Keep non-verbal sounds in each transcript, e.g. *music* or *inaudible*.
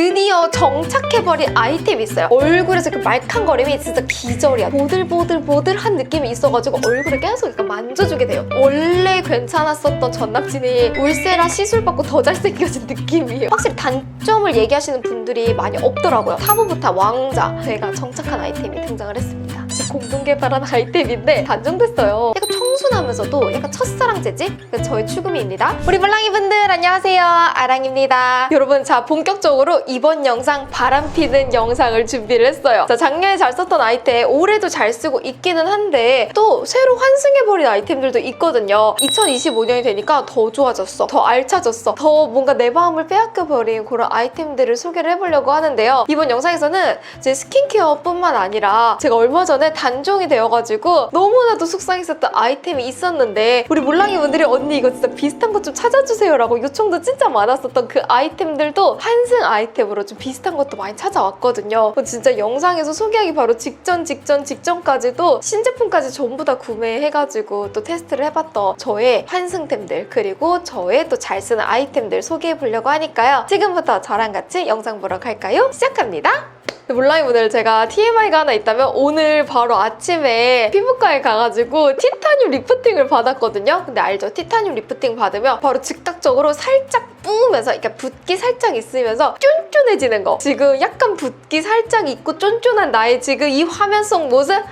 드디어 정착해버린 아이템이 있어요. 얼굴에서 그 말캉거림이 진짜 기절이야. 보들보들보들한 느낌이 있어가지고 얼굴을 계속 이렇게 만져주게 돼요. 원래 괜찮았었던 전 남친이 울세라 시술 받고 더 잘생겨진 느낌이에요. 확실히 단점을 얘기하시는 분들이 많이 없더라고요. 타부부타 왕자 제가 정착한 아이템이 등장을 했습니다. 제 공동 개발한 아이템인데 단종됐어요. 약간 청순하면서도 약간 첫사랑 재질? 그 저의 추구미입니다. 우리 물랑이 분들 안녕하세요. 아랑입니다. 여러분 자 본격적으로 이번 영상 바람피는 영상을 준비를 했어요. 자 작년에 잘 썼던 아이템 올해도 잘 쓰고 있기는 한데 또 새로 환승해버린 아이템들도 있거든요. 2025년이 되니까 더 좋아졌어. 더 알차졌어. 더 뭔가 내 마음을 빼앗겨버린 그런 아이템들을 소개를 해보려고 하는데요. 이번 영상에서는 제 스킨케어뿐만 아니라 제가 얼마 전에 단종이 되어가지고 너무나도 속상했었던 아이템이 있었는데 우리 몰랑이 분들이 언니 이거 진짜 비슷한 것 좀 찾아주세요 라고 요청도 진짜 많았었던 그 아이템들도 환승 아이템으로 좀 비슷한 것도 많이 찾아왔거든요. 진짜 영상에서 소개하기 바로 직전 직전 직전까지도 신제품까지 전부 다 구매해가지고 또 테스트를 해봤던 저의 환승템들 그리고 저의 또 잘 쓰는 아이템들 소개해 보려고 하니까요. 지금부터 저랑 같이 영상 보러 갈까요? 시작합니다. 몰라이 분들 제가 TMI가 하나 있다면 오늘 바로 아침에 피부과에 가가지고 티타늄 리프팅을 받았거든요. 근데 알죠? 티타늄 리프팅 받으면 바로 즉각적으로 살짝 뿌면서 그러니까 붓기 살짝 있으면서 쫀쫀해지는 거. 지금 약간 붓기 살짝 있고 쫀쫀한 나의 지금 이 화면 속 모습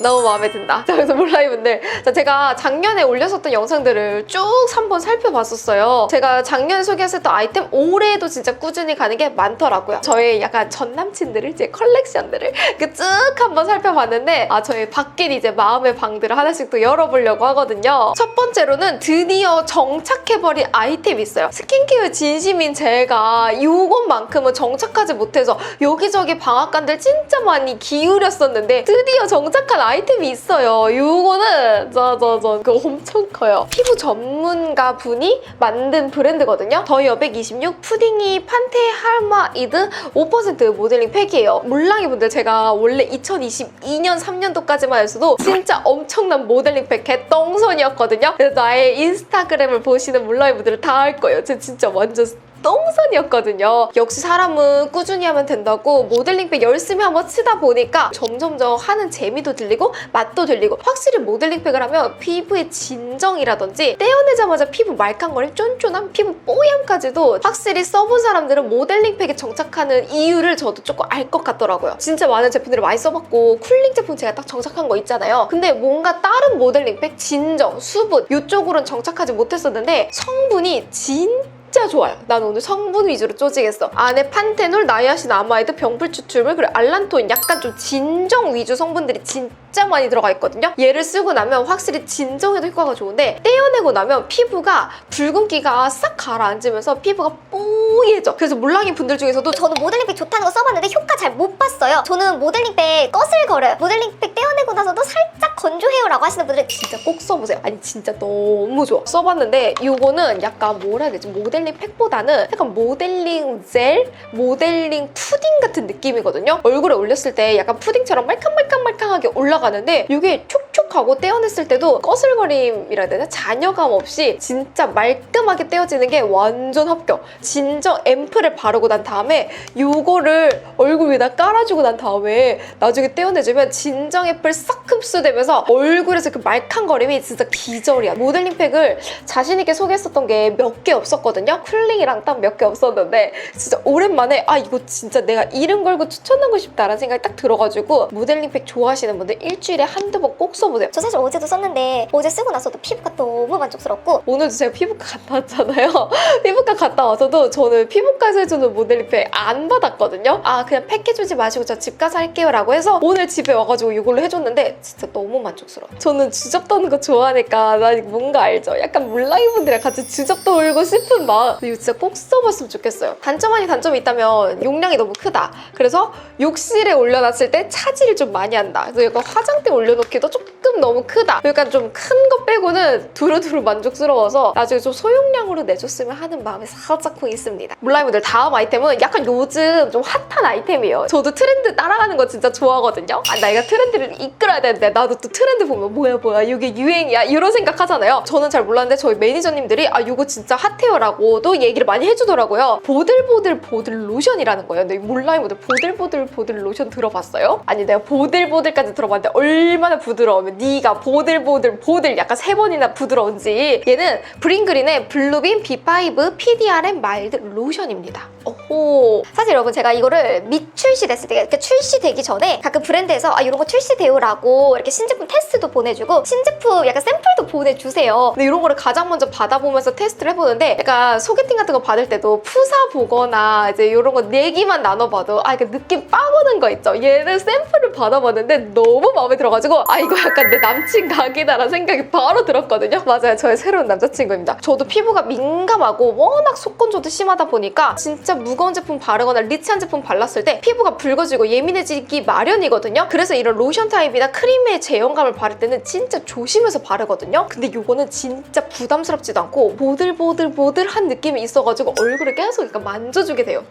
너무 마음에 든다. *laughs* 자, 그래서 몰라이 분들. 자, 제가 작년에 올렸었던 영상들을 쭉 한번 살펴봤었어요. 제가 작년에 소개했었던 아이템 올해도 진짜 꾸준히 가는 게 많더라고요. 저의 약간 전 남친들을 제 컬렉션들을 *laughs* 그쭉 한번 살펴봤는데 아, 저의 바뀐 이제 마음의 방들을 하나씩 또 열어보려고 하거든요. 첫 번째로는 드디어 정착해버린 아이템이 있어요. 스킨케어 진심인 제가 이것만큼은 정착하지 못해서 여기저기 방앗간들 진짜 많이 기울였었는데 드디어 정착한 아이템이 있어요. 이거는 저저저 그 엄청 커요. 피부 전문가 분이 만든 브랜드거든요. 더 여백 26 푸딩이 판테 할마이드 5% 모델링 팩이에요. 몰랑이 분들 제가 원래 2022년 3년도까지만 해서도 진짜 엄청난 모델링 팩 개똥손이었거든요. 그래서 나의 인스타그램을 보시는 몰랑이 분들은 다 알 거예요. 저 진짜 완전 똥선이었거든요. 역시 사람은 꾸준히 하면 된다고 모델링백 열심히 한번 치다 보니까 점점점 하는 재미도 들리고 맛도 들리고 확실히 모델링백을 하면 피부의 진정이라든지 떼어내자마자 피부 말캉거림, 쫀쫀함, 피부 뽀얀까지도 확실히 써본 사람들은 모델링팩에 정착하는 이유를 저도 조금 알 것 같더라고요. 진짜 많은 제품들을 많이 써봤고 쿨링 제품 제가 딱 정착한 거 있잖아요. 근데 뭔가 다른 모델링팩, 진정, 수분 이쪽으로는 정착하지 못했었는데 성분이 진 진짜 좋아요. 난 오늘 성분 위주로 쪼지겠어. 안에 판테놀, 나이아신, 아마이드, 병풀 추출물, 그리고 알란토인 약간 좀 진정 위주 성분들이 진짜 많이 들어가 있거든요. 얘를 쓰고 나면 확실히 진정에도 효과가 좋은데 떼어내고 나면 피부가 붉은기가 싹 가라앉으면서 피부가 뽀얘져. 그래서 몰랑이 분들 중에서도 저는 모델링팩 좋다는 거 써봤는데 효과 잘 못 봤어요. 저는 모델링팩 거슬거려요. 모델링팩 떼어내고 나서도 살짝 건조해요라고 하시는 분들은 진짜 꼭 써보세요. 아니 진짜 너무 좋아. 써봤는데 이거는 약간 뭐라 해야 되지? 모델링 팩보다는 약간 모델링 젤, 모델링 푸딩 같은 느낌이거든요. 얼굴에 올렸을 때 약간 푸딩처럼 말캉말캉말캉하게 올라 가는데 이게 촉 촉하고 떼어냈을 때도 거슬거림이라 해야 되나? 잔여감 없이 진짜 말끔하게 떼어지는 게 완전 합격. 진정 앰플을 바르고 난 다음에 이거를 얼굴 위에다 깔아주고 난 다음에 나중에 떼어내주면 진정 앰플 싹 흡수되면서 얼굴에서 그 말캉거림이 진짜 기절이야. 모델링 팩을 자신있게 소개했었던 게 몇 개 없었거든요. 쿨링이랑 딱 몇 개 없었는데 진짜 오랜만에 아 이거 진짜 내가 이름 걸고 추천하고 싶다라는 생각이 딱 들어가지고 모델링 팩 좋아하시는 분들 일주일에 한두 번 꼭 써보세요. 저 사실 어제도 썼는데 어제 쓰고 나서도 피부가 너무 만족스럽고 오늘도 제가 피부과 갔다 왔잖아요. *laughs* 피부과 갔다 와서도 저는 피부과에서 해주는 모델링팩 안 받았거든요. 아 그냥 팩 해주지 마시고 저 집 가서 할게요 라고 해서 오늘 집에 와가지고 이걸로 해줬는데 진짜 너무 만족스러워. 저는 주접 떠는 거 좋아하니까 나 이거 뭔가 알죠? 약간 물랑이 분들이랑 같이 주접 떠올고 싶은 마음. 이거 진짜 꼭 써봤으면 좋겠어요. 단점 아닌 단점이 있다면 용량이 너무 크다. 그래서 욕실에 올려놨을 때 차지를 좀 많이 한다. 그래서 약간 화장대 올려놓기도 조금 조금 너무 크다. 그러니까 좀 큰 거 빼고는 두루두루 만족스러워서 나중에 좀 소용량으로 내줬으면 하는 마음이 살짝 있습니다. 몰라요분들 다음 아이템은 약간 요즘 좀 핫한 아이템이에요. 저도 트렌드 따라가는 거 진짜 좋아하거든요. 아, 내가 트렌드를 이끌어야 되는데 나도 또 트렌드 보면 뭐야 뭐야 이게 유행이야 이런 생각 하잖아요. 저는 잘 몰랐는데 저희 매니저님들이 아 이거 진짜 핫해요라고도 얘기를 많이 해주더라고요. 보들보들 보들 로션이라는 거예요. 근데 몰라요분들 보들보들 보들 로션 들어봤어요? 아니 내가 보들보들까지 들어봤는데 얼마나 부드러우면 네가 보들보들 보들 약간 세 번이나 부드러운지 얘는 브링그린의 블루빔 B5 PDRM 마일드 로션입니다. 오호. 사실 여러분 제가 이거를 미출시됐을 때 이렇게 출시되기 전에 가끔 브랜드에서 아 이런 거 출시돼요라고 이렇게 신제품 테스트도 보내주고 신제품 약간 샘플도 보내주세요. 근데 이런 거를 가장 먼저 받아보면서 테스트를 해보는데 약간 소개팅 같은 거 받을 때도 푸사 보거나 이제 이런 거 내기만 나눠봐도 아 이게 느낌 빠오는 거 있죠. 얘는 샘플을 받아봤는데 너무 마음에 들어가지고 아 이거 약간 내 남친 각이다라는 생각이 바로 들었거든요. 맞아요. 저의 새로운 남자친구입니다. 저도 피부가 민감하고 워낙 속건조도 심하다 보니까 진짜 무거운 제품 바르거나 리치한 제품 발랐을 때 피부가 붉어지고 예민해지기 마련이거든요. 그래서 이런 로션 타입이나 크림의 제형감을 바를 때는 진짜 조심해서 바르거든요. 근데 이거는 진짜 부담스럽지도 않고 보들보들보들한 느낌이 있어가지고 얼굴에 계속 약간 만져주게 돼요.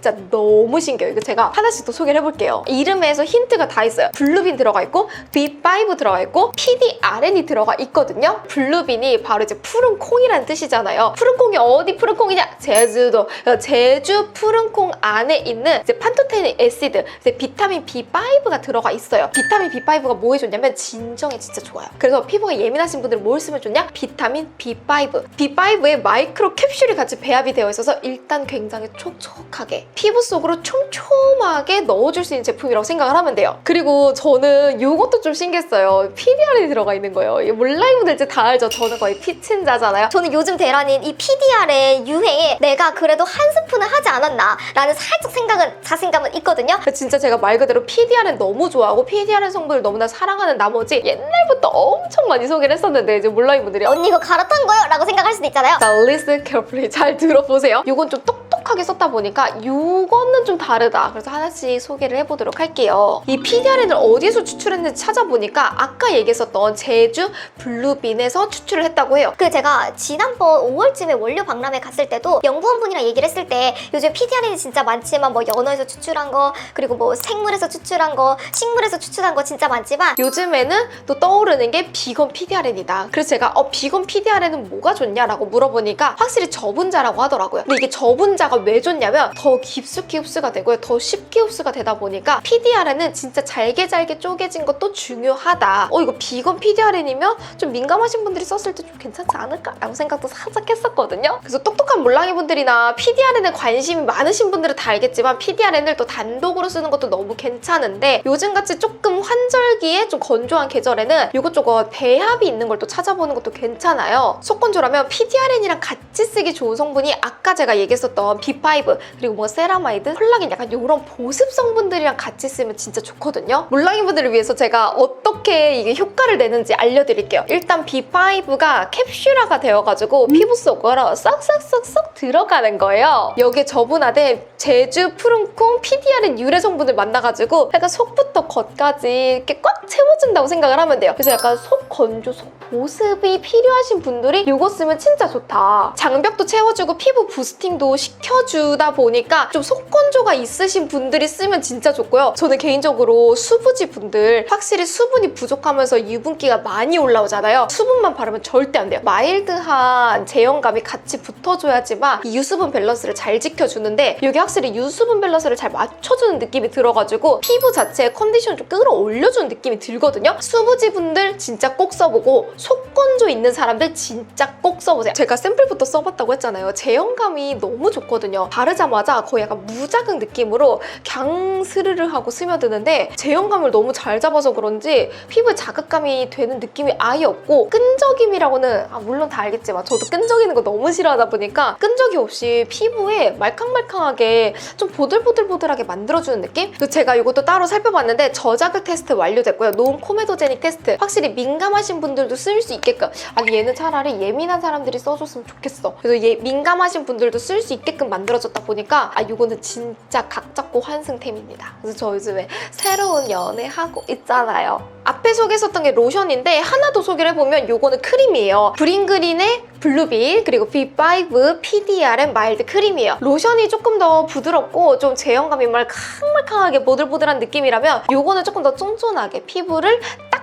진짜 너무 신기해요. 이거 제가 하나씩 또 소개를 해볼게요. 이름에서 힌트가 다 있어요. 블루빈 들어가 있고 B5 들어가 있고 PDRN이 들어가 있거든요. 블루빈이 바로 이제 푸른 콩이라는 뜻이잖아요. 푸른 콩이 어디 푸른 콩이냐? 제주도. 제주 푸른 콩 안에 있는 이제 판토테닌 에시드, 이제 비타민 B5가 들어가 있어요. 비타민 B5가 뭐에 좋냐면 진정에 진짜 좋아요. 그래서 피부가 예민하신 분들은 뭘 쓰면 좋냐? 비타민 B5. B5에 마이크로 캡슐이 같이 배합이 되어 있어서 일단 굉장히 촉촉하게 피부 속으로 촘촘하게 넣어줄 수 있는 제품이라고 생각을 하면 돼요. 그리고 저는 이것도 좀 신기했어요. PDR이 들어가 있는 거예요. 이 몰라이분들 이제 다 알죠? 저는 거의 피친자잖아요. 저는 요즘 대란인 이 PDR의 유행에 내가 그래도 한 스푼은 하지 않았나 라는 살짝 생각은 자신감은 있거든요. 진짜 제가 말 그대로 PDR은 너무 좋아하고 PDRN 성분을 너무나 사랑하는 나머지 옛날부터 엄청 많이 소개를 했었는데 이제 몰라 이분들이 언니 이거 갈아탄 거요? 라고 생각할 수도 있잖아요. 자, listen carefully 잘 들어보세요. 이건 좀 똑 똑하게 썼다 보니까 이거는 좀 다르다. 그래서 하나씩 소개를 해보도록 할게요. 이 PDRN을 어디서 추출했는지 찾아보니까 아까 얘기했었던 제주 블루빈에서 추출을 했다고 해요. 그 제가 지난번 5월쯤에 원료 박람회 갔을 때도 연구원분이랑 얘기를 했을 때 요즘 PDRN이 진짜 많지만 뭐 연어에서 추출한 거 그리고 뭐 생물에서 추출한 거 식물에서 추출한 거 진짜 많지만 요즘에는 또 떠오르는 게 비건 PDRN이다. 그래서 제가 어 비건 PDRN은 뭐가 좋냐라고 물어보니까 확실히 저분자라고 하더라고요. 근데 이게 저분자가 왜 좋냐면 더 깊숙이 흡수가 되고요. 더 쉽게 흡수가 되다 보니까 PDRN은 진짜 잘게 잘게 쪼개진 것도 중요하다. 어 이거 비건 PDRN이면 좀 민감하신 분들이 썼을 때 좀 괜찮지 않을까라고 생각도 살짝 했었거든요. 그래서 똑똑한 몰랑이 분들이나 PDRN에 관심이 많으신 분들은 다 알겠지만 PDRN을 또 단독으로 쓰는 것도 너무 괜찮은데 요즘같이 조금 환절기에 좀 건조한 계절에는 이것저것 배합이 있는 걸 또 찾아보는 것도 괜찮아요. 속건조라면 PDRN이랑 같이 쓰기 좋은 성분이 아까 제가 얘기했었던 B5 그리고 뭐 세라마이드, 콜라겐 약간 이런 보습 성분들이랑 같이 쓰면 진짜 좋거든요. 몰랑이 분들을 위해서 제가 어떻게 이게 효과를 내는지 알려드릴게요. 일단 B5가 캡슐화가 되어가지고 피부 속으로 쏙쏙쏙쏙 들어가는 거예요. 여기에 저분화된 제주 푸른콩 PDRN 유래 성분을 만나가지고 약간 속부터 겉까지 이렇게 꽉 채워준다고 생각을 하면 돼요. 그래서 약간 속 건조, 속 보습이 필요하신 분들이 이거 쓰면 진짜 좋다. 장벽도 채워주고 피부 부스팅도 시켜주다 보니까 좀 속건조가 있으신 분들이 쓰면 진짜 좋고요. 저는 개인적으로 수부지 분들 확실히 수분이 부족하면서 유분기가 많이 올라오잖아요. 수분만 바르면 절대 안 돼요. 마일드한 제형감이 같이 붙어줘야지만 이 유수분 밸런스를 잘 지켜주는데 이게 확실히 유수분 밸런스를 잘 맞춰주는 느낌이 들어가지고 피부 자체의 컨디션 좀 끌어올려주는 느낌이 들거든요. 수부지 분들 진짜 꼭 써보고 속건조 있는 사람들 진짜 꼭 써보세요. 제가 샘플부터 써봤다고 했잖아요. 제형감이 너무 좋거든요. 바르자마자 거의 약간 무작은 느낌으로 갱 스르르 하고 스며드는데 제형감을 너무 잘 잡아서 그런지 피부에 자극감이 되는 느낌이 아예 없고 끈적임이라고는 아, 물론 다 알겠지만 저도 끈적이는 거 너무 싫어하다 보니까 끈적이 없이 피부에 말캉말캉하게 좀 보들보들보들하게 만들어주는 느낌? 그리고 제가 이것도 따로 살펴봤는데 저자극 테스트 완료됐고요. 노온 코메도제닉 테스트. 확실히 민감하신 분들도 쓸 수 있게끔. 아니 얘는 차라리 예민한 사람들이 써줬으면 좋겠어. 그래서 얘 민감하신 분들도 쓸 수 있게끔 만들어졌다 보니까 아 이거는 진짜 각 잡고 환승템입니다. 그래서 저 요즘에 새로운 연애 하고 있잖아요. 앞에 소개했었던 게 로션인데 하나 더 소개를 해보면 요거는 크림이에요. 브링그린의 블루빛 그리고 B5 PDRM 마일드 크림이에요. 로션이 조금 더 부드럽고 좀 제형감이 말캉말캉하게 보들보들한 느낌이라면 요거는 조금 더 쫀쫀하게 피부를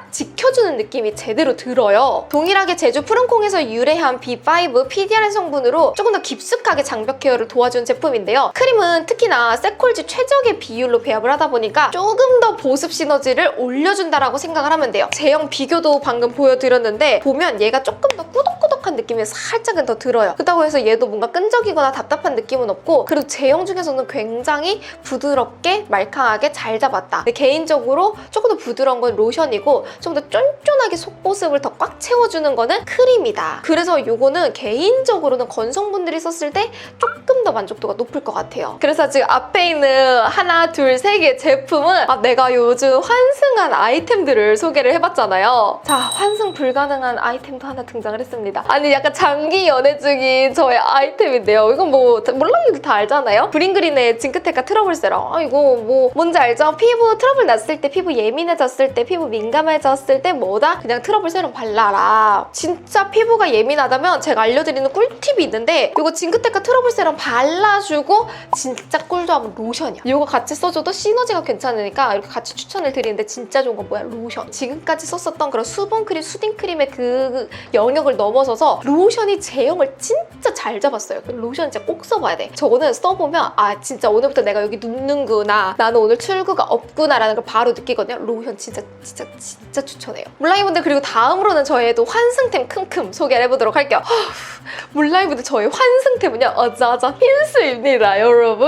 딱 지켜주는 느낌이 제대로 들어요. 동일하게 제주 푸른콩에서 유래한 B5 PDRM 성분으로 조금 더 깊숙하게 장벽 케어를 도와주는 제품인데요. 크림은 특히나 세콜지 최적의 비율로 배합을 하다 보니까 조금 더 보습 시너지를 올려준다라고 생각을 하면 돼요. 제형 비교도 방금 보여드렸는데 보면 얘가 조금 더 꾸덕꾸덕한 느낌이 살짝은 더 들어요. 그렇다고 해서 얘도 뭔가 끈적이거나 답답한 느낌은 없고 그리고 제형 중에서는 굉장히 부드럽게 말캉하게 잘 잡았다. 개인적으로 조금 더 부드러운 건 로션이고 좀 더 쫀쫀하게 속보습을 더 꽉 채워주는 거는 크림이다. 그래서 이거는 개인적으로는 건성분들이 썼을 때 조금 더 만족도가 높을 것 같아요. 그래서 지금 앞에 있는 하나, 둘, 세 개 제품은 아, 내가 요즘 환승한 아이템들을 소개를 해봤잖아요. 자, 환승 불가능한 아이템도 하나 등장을 했습니다. 아니, 약간 장기 연애 중인 저의 아이템인데요. 이건 뭐, 몰라도 다 알잖아요? 브링그린의 징크테카 트러블 세럼. 아, 이거 뭐, 뭔지 알죠? 피부 트러블 났을 때, 피부 예민해졌을 때, 피부 민감해졌을 때 뭐다? 그냥 트러블 세럼 발라라. 진짜 피부가 예민하다면 제가 알려드리는 꿀팁이 있는데 이거 징크테카 트러블 세럼 발라주고 진짜 꿀조합은 로션이야. 이거 같이 써줘도 시너지가 괜찮으니까 이렇게 같이 추천을 드리는데 진짜 좋은 건 뭐야? 로션. 지금까지 썼었던 그런 수분 크림, 수딩 크림의 그 영역을 넘어서서 로션이 제형을 진짜 잘 잡았어요. 그 로션 진짜 꼭 써봐야 돼. 저거는 써보면 아 진짜 오늘부터 내가 여기 눕는구나. 나는 오늘 출구가 없구나 라는 걸 바로 느끼거든요. 로션 진짜 진짜 진짜 추천해요. 물라이분들 그리고 다음으로는 저의 또 환승템 큼큼 소개를 해보도록 할게요. 물라이분들 저의 환승템은요. 어자자 흰스입니다, 여러분.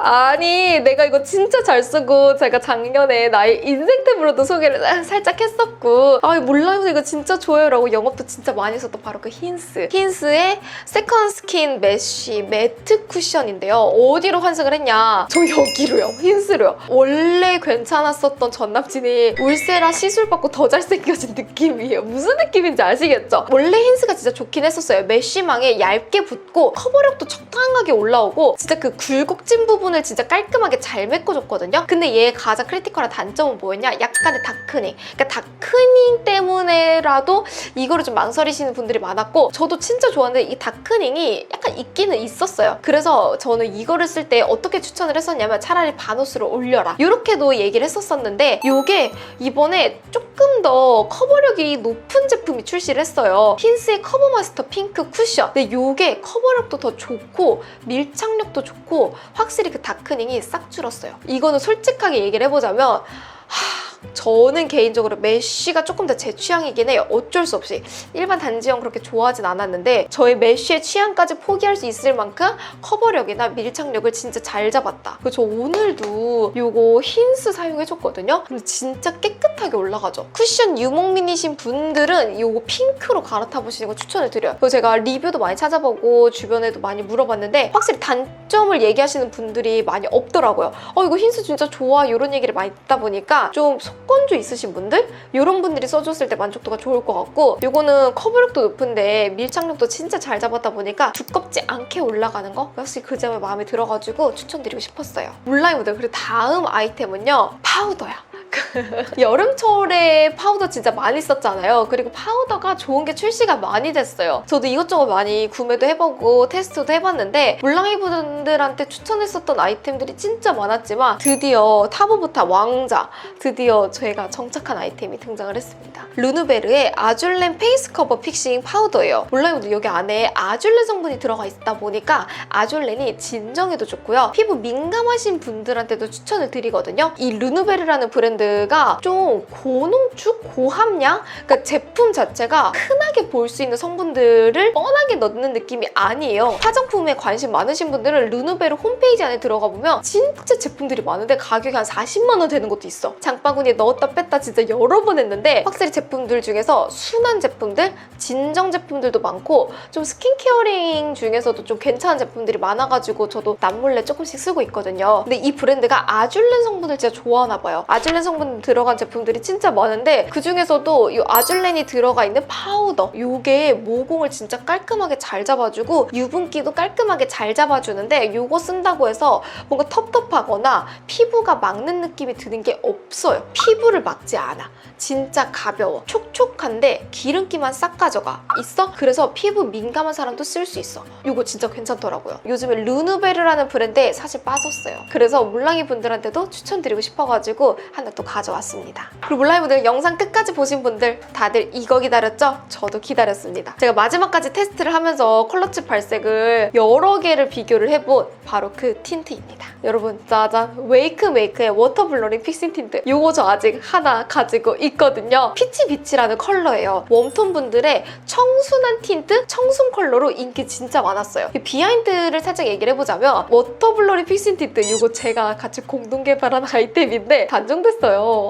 아니 내가 이거 진짜 잘 쓰고 제가 작년에 나의 인생템으로도 소개를 아, 살짝 했었고 아 물라이분들 이거 진짜 좋아요 라고 영업도 진짜 많이 했었던 바로 그 흰 스. 흰스의 세컨 스킨 메쉬 매트 쿠션인데요. 어디로 환승을 했냐? 저 여기로요. 흰스로요. 원래 괜찮았었던 전 남친이 울세라 시술 받고 더 잘생겨진 느낌이에요. 무슨 느낌인지 아시겠죠? 원래 흰스가 진짜 좋긴 했었어요. 메쉬망에 얇게 붙고 커버력도 적당하게 올라오고 진짜 그 굴곡진 부분을 진짜 깔끔하게 잘 메꿔줬거든요. 근데 얘 가장 크리티컬한 단점은 뭐였냐? 약간의 다크닝. 그러니까 다크닝 때문에라도 이거를 좀 망설이시는 분들이 많았고 저도 진짜 좋았는데 이 다크닝이 약간 있기는 있었어요. 그래서 저는 이거를 쓸 때 어떻게 추천을 했었냐면 차라리 바노스를 올려라. 이렇게도 얘기를 했었었는데 이게 이번에 조금 더 커버력이 높은 제품이 출시를 했어요. 흰스의 커버 마스터 핑크 쿠션. 근데 이게 커버력도 더 좋고 밀착력도 좋고 확실히 그 다크닝이 싹 줄었어요. 이거는 솔직하게 얘기를 해보자면 하, 저는 개인적으로 메쉬가 조금 더 제 취향이긴 해요. 어쩔 수 없이. 일반 단지형 그렇게 좋아하진 않았는데 저의 메쉬의 취향까지 포기할 수 있을 만큼 커버력이나 밀착력을 진짜 잘 잡았다. 그래서 저 오늘도 이거 흰스 사용해줬거든요. 근데 진짜 깨끗하게 올라가죠. 쿠션 유목민이신 분들은 이거 핑크로 갈아타 보시는 거 추천을 드려요. 그리고 제가 리뷰도 많이 찾아보고 주변에도 많이 물어봤는데 확실히 단점을 얘기하시는 분들이 많이 없더라고요. 어 이거 흰스 진짜 좋아 이런 얘기를 많이 듣다 보니까 좀 속건조 있으신 분들 이런 분들이 써줬을 때 만족도가 좋을 것 같고 이거는 커버력도 높은데 밀착력도 진짜 잘 잡았다 보니까 두껍지 않게 올라가는 거 역시 그 점이 마음에 들어가지고 추천드리고 싶었어요. 물라이브들 그리고 다음 아이템은요 파우더야. *laughs* 여름철에 파우더 진짜 많이 썼잖아요. 그리고 파우더가 좋은 게 출시가 많이 됐어요. 저도 이것저것 많이 구매도 해보고 테스트도 해봤는데 물랑이 분들한테 추천했었던 아이템들이 진짜 많았지만 드디어 타보부타 왕자 드디어 제가 정착한 아이템이 등장을 했습니다. 루누베르의 아줄렌 페이스 커버 픽싱 파우더예요. 물랑이 분들 여기 안에 아줄렌 성분이 들어가 있다 보니까 아줄렌이 진정에도 좋고요. 피부 민감하신 분들한테도 추천을 드리거든요. 이 루누베르라는 브랜드 브랜드가 좀 고농축, 고함량? 그러니까 제품 자체가 흔하게 볼 수 있는 성분들을 뻔하게 넣는 느낌이 아니에요. 화장품에 관심 많으신 분들은 르누베르 홈페이지 안에 들어가 보면 진짜 제품들이 많은데 가격이 한 40만 원 되는 것도 있어. 장바구니에 넣었다 뺐다 진짜 여러 번 했는데 확실히 제품들 중에서 순한 제품들, 진정 제품들도 많고 좀 스킨케어링 중에서도 좀 괜찮은 제품들이 많아가지고 저도 남몰래 조금씩 쓰고 있거든요. 근데 이 브랜드가 아줄렌 성분을 진짜 좋아하나 봐요. 아줄렌 성분 들어간 제품들이 진짜 많은데 그 중에서도 이 아줄렌이 들어가 있는 파우더 요게 모공을 진짜 깔끔하게 잘 잡아주고 유분기도 깔끔하게 잘 잡아주는데 요거 쓴다고 해서 뭔가 텁텁하거나 피부가 막는 느낌이 드는 게 없어요. 피부를 막지 않아. 진짜 가벼워. 촉촉한데 기름기만 싹 가져가. 있어? 그래서 피부 민감한 사람도 쓸 수 있어. 이거 진짜 괜찮더라고요. 요즘에 르누베르라는 브랜드에 사실 빠졌어요. 그래서 몰랑이 분들한테도 추천드리고 싶어가지고 하나 또 가져왔습니다. 그리고 몰랑이 분들 영상 끝까지 보신 분들 다들 이거 기다렸죠? 저도 기다렸습니다. 제가 마지막까지 테스트를 하면서 컬러칩 발색을 여러 개를 비교를 해본 바로 그 틴트입니다. 여러분 짜잔 웨이크 메이크의 워터 블러링 픽싱 틴트 이거 저 아직 하나 가지고 있거든요. 피치 비치라는 컬러예요. 웜톤 분들의 청순한 틴트, 청순 컬러로 인기 진짜 많았어요. 이 비하인드를 살짝 얘기를 해보자면 워터 블러링 픽싱 틴트 이거 제가 같이 공동 개발한 아이템인데 단종됐어요.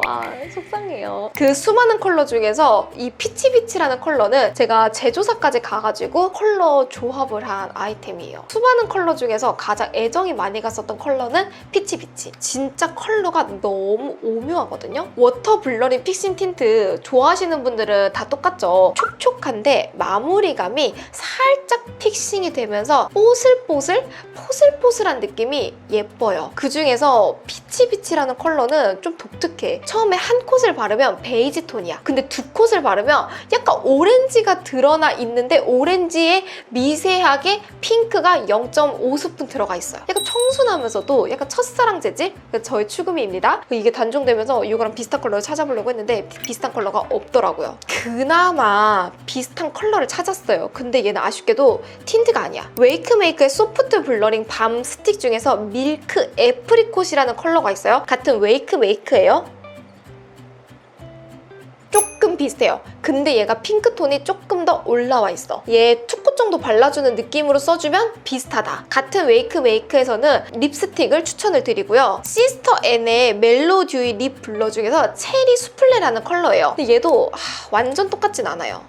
아 속상해요. 그 수많은 컬러 중에서 이 피치 비치라는 컬러는 제가 제조사까지 가가지고 컬러 조합을 한 아이템이에요. 수많은 컬러 중에서 가장 애정이 많이 갔었던 컬러는 피치 비치. 진짜 컬러가 너무 오묘하거든요. 워터 블러링 픽싱 틴트 좋아하시는 분들은 다 똑같죠. 촉촉한데 마무리감이 살짝 픽싱이 되면서 뽀슬뽀슬 포슬포슬한 느낌이 예뻐요. 그 중에서 피치피치라는 컬러는 좀 독특 해. 처음에 한 콧을 바르면 베이지 톤이야. 근데 두 콧을 바르면 약간 오렌지가 드러나 있는데 오렌지에 미세하게 핑크가 0.5스푼 들어가 있어요. 약간 청순하면서도 약간 첫사랑 재질? 그러니까 저의 추구미입니다. 이게 단종되면서 이거랑 비슷한 컬러를 찾아보려고 했는데 비- 비슷한 컬러가 없더라고요. 그나마 비슷한 컬러를 찾았어요. 근데 얘는 아쉽게도 틴트가 아니야. 웨이크메이크의 소프트 블러링 밤 스틱 중에서 밀크 애프리콧이라는 컬러가 있어요. 같은 웨이크메이크예요. 비슷해요. 근데 얘가 핑크톤이 조금 더 올라와 있어. 얘 투콧 정도 발라주는 느낌으로 써주면 비슷하다. 같은 웨이크 메이크에서는 립스틱을 추천을 드리고요. 시스터 N의 멜로 듀이 립 블러 중에서 체리 수플레라는 컬러예요. 근데 얘도 하, 완전 똑같진 않아요.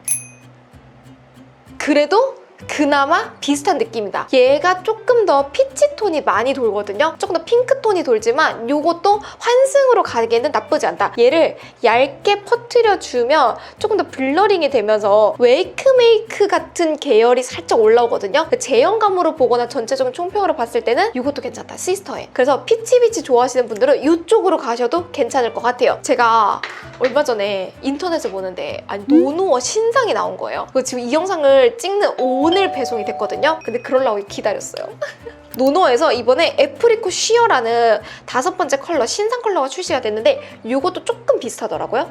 그래도 그나마 비슷한 느낌이다. 얘가 조금 더 피치 톤이 많이 돌거든요. 조금 더 핑크 톤이 돌지만 이것도 환승으로 가기에는 나쁘지 않다. 얘를 얇게 퍼뜨려주면 조금 더 블러링이 되면서 웨이크 메이크 같은 계열이 살짝 올라오거든요. 그 제형감으로 보거나 전체적인 총평으로 봤을 때는 이것도 괜찮다. 시스터에. 그래서 피치비치 좋아하시는 분들은 이쪽으로 가셔도 괜찮을 것 같아요. 제가 얼마 전에 인터넷을 보는데 아니 노노어 신상이 나온 거예요. 그리고 지금 이 영상을 찍는 오늘 배송이 됐거든요. 근데 그러려고 기다렸어요. *laughs* 노노에서 이번에 애프리코 쉬어라는 다섯 번째 컬러 신상 컬러가 출시가 됐는데 이것도 조금 비슷하더라고요.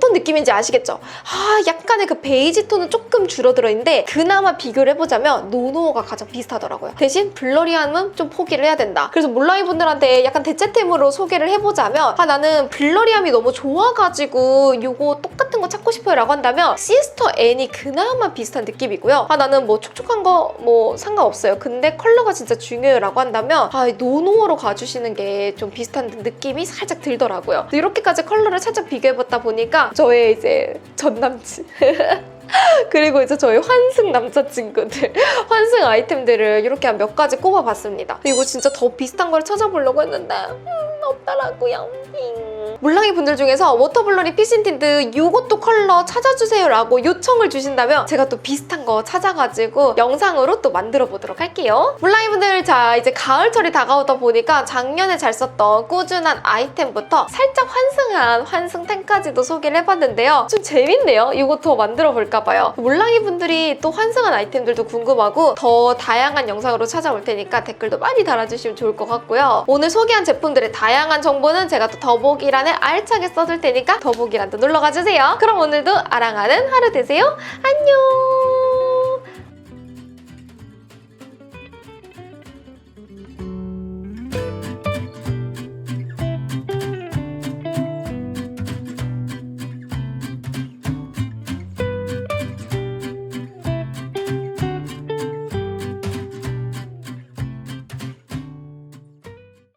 어떤 느낌인지 아시겠죠? 아, 약간의 그 베이지 톤은 조금 줄어들어 있는데 그나마 비교를 해보자면 노노가 가장 비슷하더라고요. 대신 블러리함은 좀 포기를 해야 된다. 그래서 몰라이 분들한테 약간 대체템으로 소개를 해보자면 아, 나는 블러리함이 너무 좋아가지고 이거 똑같은 거 찾고 싶어요 라고 한다면 시스터 N이 그나마 비슷한 느낌이고요. 아, 나는 뭐 촉촉한 거 뭐 상관없어요. 근데 컬러가 진짜 중요해요 라고 한다면 아, 노노어로 가주시는 게 좀 비슷한 느낌이 살짝 들더라고요. 이렇게까지 컬러를 살짝 비교해봤다 보니까 저의 이제 전 남친 *laughs* 그리고 이제 저희 환승 남자친구들 *laughs* 환승 아이템들을 이렇게 한 몇 가지 꼽아봤습니다. 이거 진짜 더 비슷한 걸 찾아보려고 했는데 음, 없더라고요. 잉. 물랑이 분들 중에서 워터블러리 피싱 틴트 이것도 컬러 찾아주세요 라고 요청을 주신다면 제가 또 비슷한 거 찾아가지고 영상으로 또 만들어 보도록 할게요. 물랑이 분들 자 이제 가을철이 다가오다 보니까 작년에 잘 썼던 꾸준한 아이템부터 살짝 환승한 환승템까지도 소개를 해봤는데요. 좀 재밌네요. 더 만들어 볼까 봐요. 물랑이 분들이 또 환승한 아이템들도 궁금하고 더 다양한 영상으로 찾아올 테니까 댓글도 많이 달아주시면 좋을 것 같고요. 오늘 소개한 제품들의 다양한 정보는 제가 또 더보기 란에 알차게 써둘 테니까 더보기란도 놀러가 주세요. 그럼 오늘도 아랑하는 하루 되세요. 안녕!